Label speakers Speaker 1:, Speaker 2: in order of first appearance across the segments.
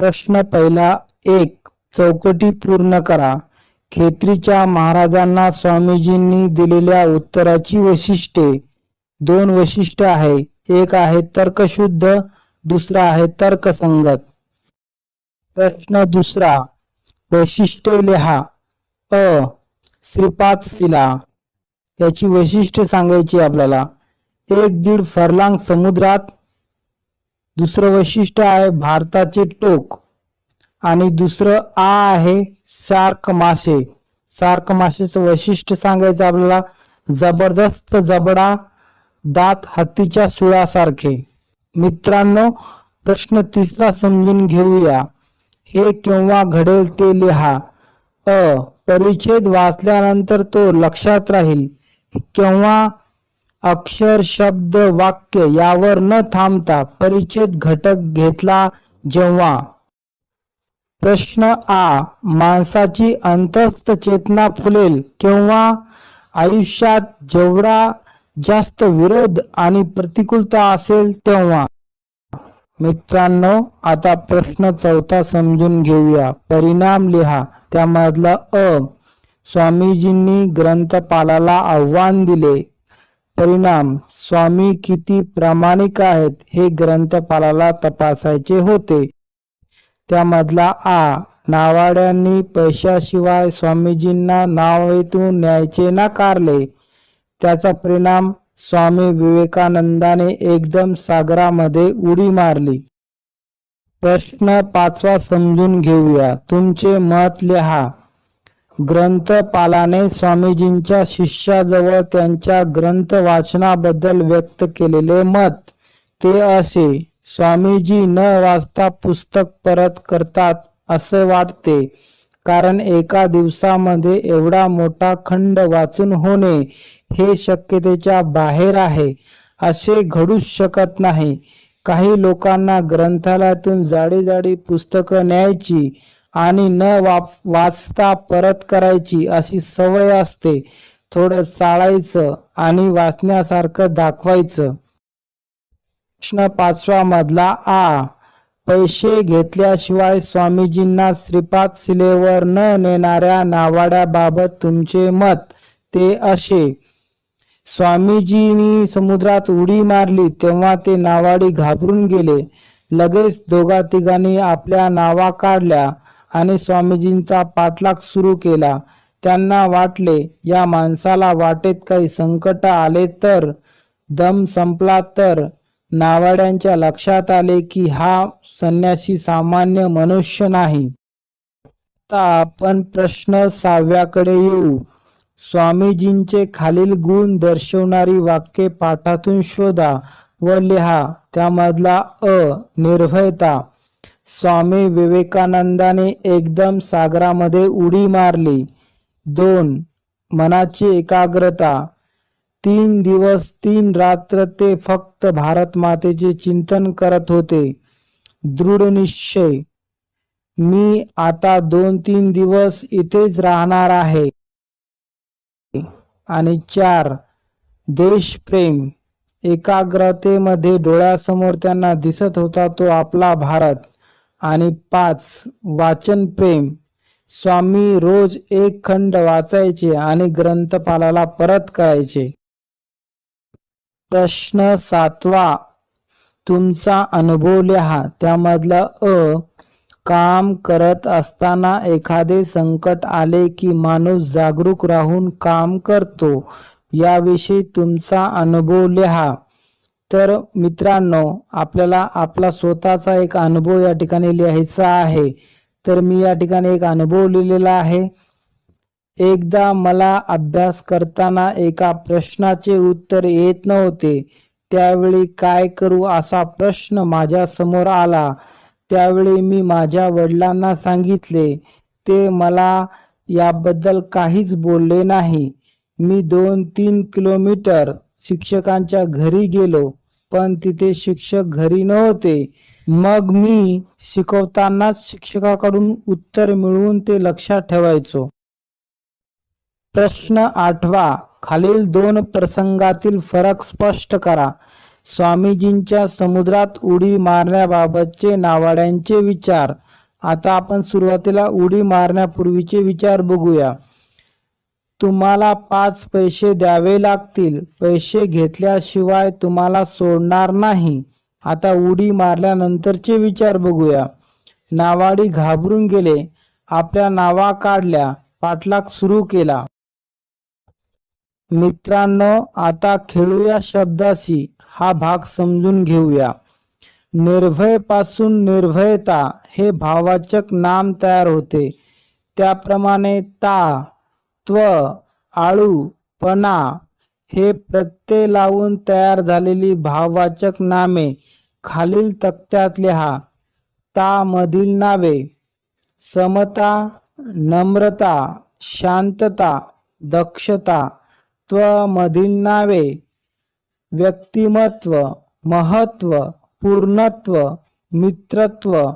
Speaker 1: प्रश्न पहिला एक चौकटी पूर्ण करा. खेत्रीच्या महाराजांना स्वामीजींनी दिलेल्या उत्तराची वैशिष्ट्ये. दोन वैशिष्ट्य आहे. एक आहे तर्कशुद्ध दुसरा आहे तर्कसंगत. प्रश्न दुसरा वैशिष्ट्य लिहा. अ श्रीपाद शिला याची वैशिष्ट्य सांगायची आपल्याला. एक दीड फरलांग समुद्रात दुसरं वैशिष्ट्य आहे भारताचे टोक. आणि दुसरं आ आहे सार्क मासे. सार्क मासेचं वैशिष्ट्य सांगायचं आपल्याला जबरदस्त जबडा दात हत्तीच्या सुळासारखे. मित्रांनो प्रश्न तिसरा समजून घेऊया. हे केव्हा घडेल ते लिहा. अ परिच्छेद वाचल्यानंतर तो लक्षात राहील. केव्हा अक्षर शब्द वाक्य यावर न थांबता परिच्छेद घटक घेतला जेव्हा प्रश्न आ माणसाची अंतस्थ चेतना फुलेल केव्हा? आयुष्यात जेवढा जास्त विरोध आणि प्रतिकूलता असेल तेव्हा. मित्रांनो आता प्रश्न चौथा समजून घेऊया. परिणाम लिहा. त्यामधला अ स्वामीजींनी ग्रंथपालाला आव्हान दिले. परिणाम. स्वामी किती प्रामाणिक आहेत हे ग्रंथपालाला तपासायचे होते. त्यामधला आ. नावाड्यांनी पैशाशिवाय स्वामीजींना नावेतून न्यायचे नाकारले. त्याचा परिणाम स्वामी विवेकानंदाने एकदम सागरामध्ये उडी मारली. प्रश्न पाचवा समजून घेऊया. तुमचे मत लिहा. ग्रंथपालाने स्वामीजींच्या शिष्याजवळ त्यांच्या ग्रंथ वाचनाबद्दल व्यक्त केलेले मत ते असे स्वामीजी न वाचता पुस्तक परत करतात असे वाटते. कारण एका दिवसामध्ये एवढा मोठा खंड वाचून होणे हे शक्यतेच्या बाहेर आहे असे घडूच शकत नाही. काही लोकांना ग्रंथालयातून जाडी जाडी पुस्तकं न्यायची आणि न वाप वाचता परत करायची अशी सवय असते. थोडं चाळायचं आणि वाचण्यासारखं दाखवायचं. प्रश्न पाचवा मधला आ. पैसे घेतल्याशिवाय स्वामीजींना श्रीपाद शिलेवर न नेणाऱ्या नावाड्याबाबत तुमचे मत ते असे. स्वामीजींनी समुद्रात उडी मारली तेव्हा ते नावाडी घाबरून गेले. लगेच दोघा तिघांनी आपल्या नावा काढल्या. आणि स्वामीजींचा पाठलाग सुरू केला. त्यांना वाटले या माणसाला वाटेत काही संकट आले तर दम संपला तर नावाड्यांच्या लक्षात आले की हा संन्यासी सामान्य मनुष्य नाही. आता आपण प्रश्न सहाव्याकडे येऊ. स्वामीजींचे खालील गुण दर्शवणारी वाक्ये पाठातून शोधा व लिहा. त्यामधला अ निर्भयता. स्वामी विवेकानंदाने एकदम सागरामध्ये उडी मारली. दोन मनाची एकाग्रता. तीन दिवस तीन रात्र ते फक्त भारत मातेचे चिंतन करत होते. दृढ निश्चय. मी आता दोन तीन दिवस इथेच राहणार आहे. आणि चार देशप्रेम. एकाग्रतेमध्ये डोळ्यासमोर त्यांना दिसत होता तो आपला भारत. आणि पाच वाचन प्रेम. स्वामी रोज एक खंड वाचायचे आणि ग्रंथपालाला परत करायचे. प्रश्न सातवा तुमचा अनुभव लिहा. त्यामधला अ काम करत असताना एखादे संकट आले की माणूस जागरूक राहून काम करतो. याविषयी तुमचा अनुभव लिहा. तर मित्रांनो आपल्याला आपला स्वतःचा एक अनुभव या ठिकाणी लिहायचा आहे. तर मी या ठिकाणी एक अनुभव लिहिलेला आहे. एकदा मला अभ्यास करताना एका प्रश्नाचे उत्तर येत नव्हते. त्यावेळी काय करू असा प्रश्न माझ्यासमोर आला. त्यावेळी मी माझ्या वडिलांना सांगितले ते मला याबद्दल काहीच बोलले नाही. मी दोन तीन किलोमीटर शिक्षकांच्या घरी गेलो. पण तिथे शिक्षक घरी नव्हते. मग मी शिकवतानाच शिक्षकाकडून उत्तर मिळवून ते लक्षात ठेवायचो. प्रश्न आठवा खालील दोन प्रसंगातील फरक स्पष्ट करा. स्वामीजींच्या समुद्रात उडी मारण्याबाबतचे नावाड्यांचे विचार. आता आपण सुरुवातीला उडी मारण्यापूर्वीचे विचार बघूया. तुम्हाला पाच पैसे द्यावे लागतील. पैसे घेतल्याशिवाय तुम्हाला सोडणार नाही. आता उडी मारल्यानंतरचे विचार बघूया. नावाडी घाबरून गेले. आपल्या नावा काढल्या. पाठलाग सुरू केला. मित्रांनो आता खेळूया शब्दाशी. हा भाग समजून घेऊया. निर्भयपासून निर्भयता हे भावाचक नाम तयार होते. त्याप्रमाणे ता त्व आळू पणा हे प्रत्यय लावून तयार झालेली भाववाचक नामे खालील तक्त्यात लिहा तामधील नावे समता नम्रता शांतता दक्षता. त्वमधील नावे व्यक्तिमत्व महत्त्व पूर्णत्व मित्रत्व.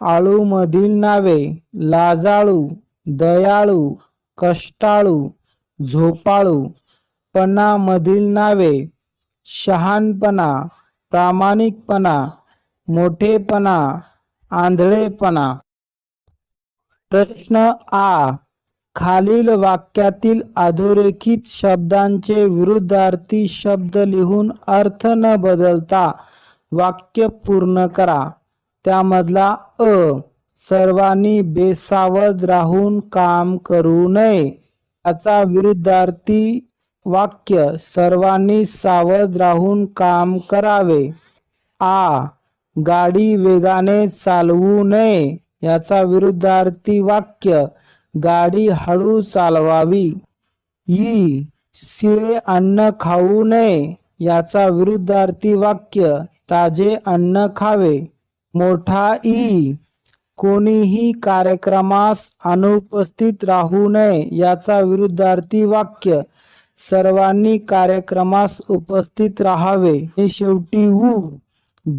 Speaker 1: आळूमधील नावे लाजाळू दयाळू कष्टाळू झोपाळू पणामधील नावे शहाणपणा प्रामाणिकपणा मोठेपणा आंधळेपणा. प्रश्न आ खालील वाक्यातील अधोरेखित शब्दांचे विरुद्धार्थी शब्द लिहून अर्थ न बदलता वाक्य पूर्ण करा. त्यामधला अ सर्वांनी बेसावध राहून काम करू नये. याचा विरुद्धार्थी वाक्य सर्वांनी सावध राहून काम करावे. आ गाडी वेगाने चालवू नये. याचा विरुद्धार्थी वाक्य गाडी हळू चालवावी. ई शिळे अन्न खाऊ नये. याचा विरुद्धार्थी वाक्य ताजे अन्न खावे. मोठा ई कोणीही कार्यक्रमास अनुपस्थित राहू नये याचा विरुद्धार्थी वाक्य सर्वांनी कार्यक्रमास उपस्थित राहावे. हे शेवटी ऊ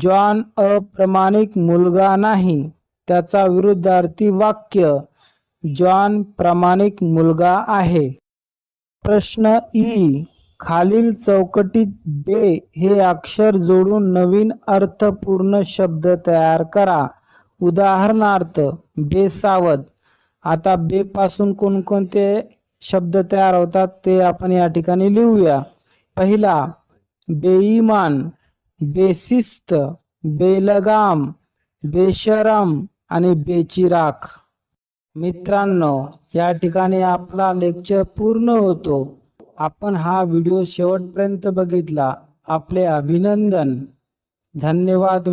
Speaker 1: जॉन अप्रामाणिक मुलगा नाही त्याचा विरुद्धार्थी वाक्य जॉन प्रामाणिक मुलगा आहे. प्रश्न ई खालील चौकटीत बे हे अक्षर जोडून नवीन अर्थपूर्ण शब्द तयार करा. उदाहरणार्थ बेसावध आता बे पासून कोणकोणते शब्द तयार होतात ते आपण या ठिकाणी लिहूया. पहिला बेईमान बेशिस्त बेलगाम बेशरम आणि बेचिराख. मित्रांनो या ठिकाणी आपला लेक्चर पूर्ण होतो. आपण हा व्हिडिओ शेवटपर्यंत बघितला. आपले अभिनंदन. धन्यवाद.